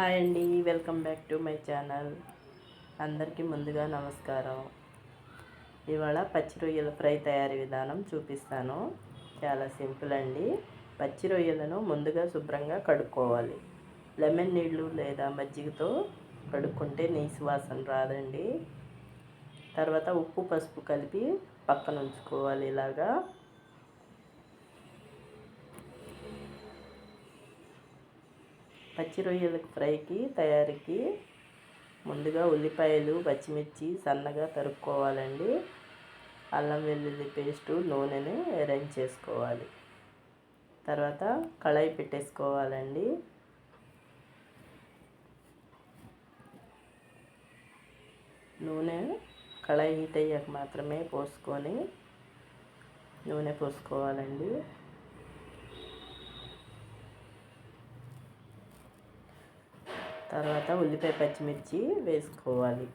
Hi అండి welcome back to my channel. అందరికీ ముందుగా నమస్కారం. ఇవాళ పచ్చి రొయ్యల ఫ్రై తయారీ విధానం చూపిస్తాను. చాలా సింపుల్ అండి. పచ్చి రొయ్యలను ముందుగా శుభ్రంగా కడుక్కోవాలి. లెమన్ నీళ్ళు లేదా మజ్జిగతో కడుక్కుంటే నీసు వాసన రాదండి. తర్వాత ఉప్పు పసుపు కలిపి పక్కన ఉంచుకోవాలి ఇలాగా. పచ్చి రొయ్యల ఫ్రైకి తయారీకి ముందుగా ఉల్లిపాయలు పచ్చిమిర్చి సన్నగా తరుక్కోవాలండి. అల్లం వెల్లుల్లి పేస్టు నూనెని అరేంజ్ చేసుకోవాలి. తర్వాత కళాయి పెట్టేసుకోవాలండి. నూనె కళాయి హీట్ అయ్యాక మాత్రమే పోసుకొని నూనె పోసుకోవాలండి. తర్వాత ఉల్లిపాయ పచ్చిమిర్చి వేసుకోవాలి.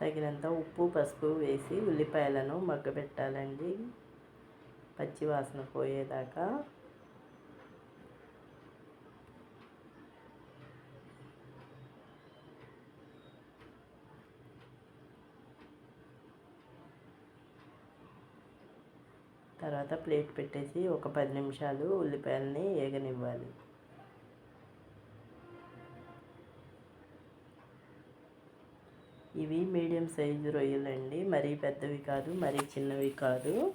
తగినంత ఉప్పు పసుపు వేసి ఉల్లిపాయలను మగ్గబెట్టాలండి. పచ్చి వాసన పోయేదాకా తర్వాత ప్లేట్ పెట్టేసి ఒక పది నిమిషాలు ఉల్లిపాయలని ఏగనివ్వాలి. ఇవి మీడియం సైజు రొయ్యలండి. మరీ పెద్దవి కాదు మరీ చిన్నవి కాదు.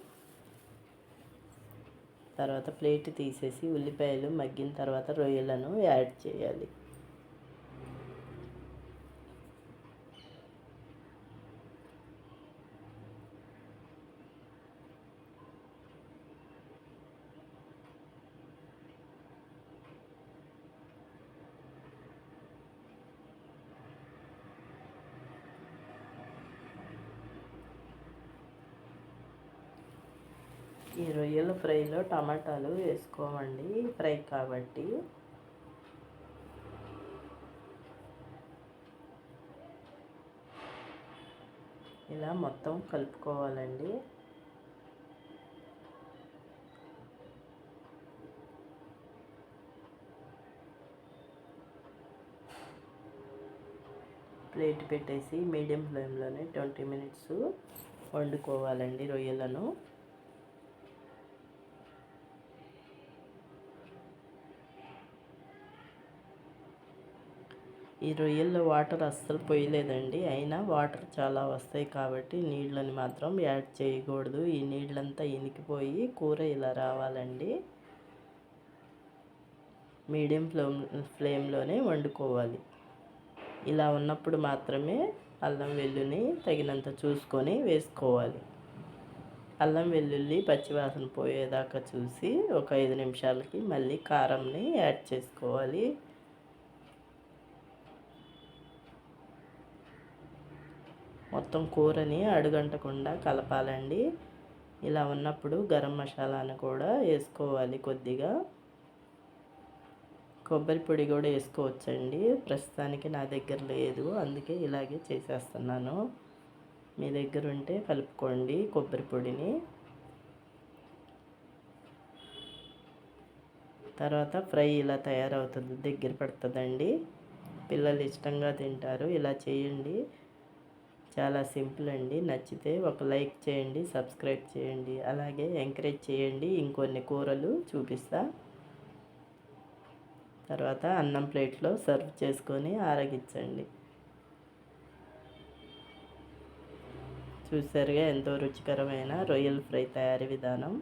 తర్వాత ప్లేట్ తీసేసి ఉల్లిపాయలు మగ్గిన తర్వాత రొయ్యలను యాడ్ చేయాలి. ఈ రొయ్యల ఫ్రైలో టమాటాలు వేసుకోమండి ఫ్రై కాబట్టి. ఇలా మొత్తం కలుపుకోవాలండి. ప్లేట్ పెట్టేసి మీడియం ఫ్లేమ్లోనే ట్వంటీ మినిట్స్ వండుకోవాలండి రొయ్యలను. ఈ రొయ్యల్లో వాటర్ అస్సలు పోయలేదండి. అయినా వాటర్ చాలా వస్తాయి కాబట్టి నీళ్ళని మాత్రం యాడ్ చేయకూడదు. ఈ నీళ్ళంతా ఇనికిపోయి కూర ఇలా రావాలండి. మీడియం ఫ్లేమ్ ఫ్లేమ్లోనే వండుకోవాలి. ఇలా ఉన్నప్పుడు మాత్రమే అల్లం వెల్లుల్లి తగినంత చూసుకొని వేసుకోవాలి. అల్లం వెల్లుల్లి పచ్చివాసన పోయేదాకా చూసి ఒక ఐదు నిమిషాలకి మళ్ళీ కారంని యాడ్ చేసుకోవాలి. మొత్తం కూరని అడుగంటకుండా కలపాలండి. ఇలా ఉన్నప్పుడు గరం మసాలాను కూడా వేసుకోవాలి కొద్దిగా. కొబ్బరి పొడి కూడా వేసుకోవచ్చండి. ప్రస్తుతానికి నా దగ్గర లేదు అందుకే ఇలాగే చేసేస్తున్నాను. మీ దగ్గర ఉంటే కలుపుకోండి కొబ్బరి పొడిని. తర్వాత ఫ్రై ఇలా తయారవుతుంది దగ్గర పడుతుందండి. పిల్లలు ఇష్టంగా తింటారు ఇలా చేయండి. చాలా సింపుల్ అండి. నచ్చితే ఒక లైక్ చేయండి సబ్స్క్రైబ్ చేయండి. అలాగే ఎంకరేజ్ చేయండి. ఇంకొన్ని కూరలు చూపిస్తా. తర్వాత అన్నం ప్లేట్లో సర్వ్ చేసుకొని ఆరగించండి. చూసారుగా ఎంతో రుచికరమైన రొయ్యల ఫ్రై తయారీ విధానం.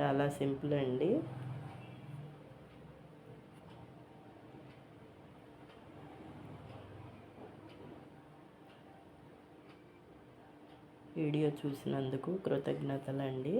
చాలా సింపుల్ అండి. వీడియో చూసినందుకు కృతజ్ఞతలండి.